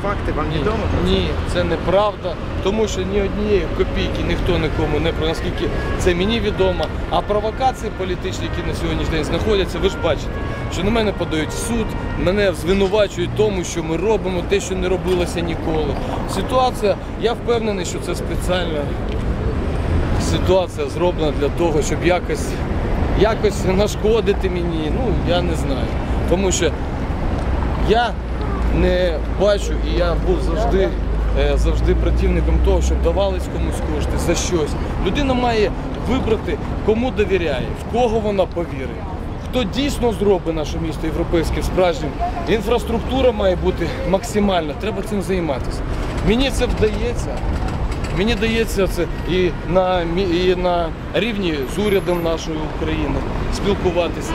документи вам відомо? Ні, це неправда, тому що ні однієї копійки ніхто нікому не про наскільки це мені відомо. А провокації політичні, які на сьогоднішній день знаходяться, ви ж бачите, що на мене подають в суд, мене звинувачують тому, що ми робимо те, що не робилося ніколи. Ситуація, я впевнений, що це спеціальна ситуація зроблена для того, щоб якось, якось нашкодити мені. Ну я не знаю. Тому що я не бачу і я був завжди, е, завжди противником того, щоб давались комусь кошти за щось. Людина має вибрати, кому довіряє, в кого вона повірить. Хто дійсно зробить наше місто європейським справжнім, інфраструктура має бути максимальна, треба цим займатися. Мені це вдається. Мені дається це і на, і на рівні з урядом нашої України спілкуватися.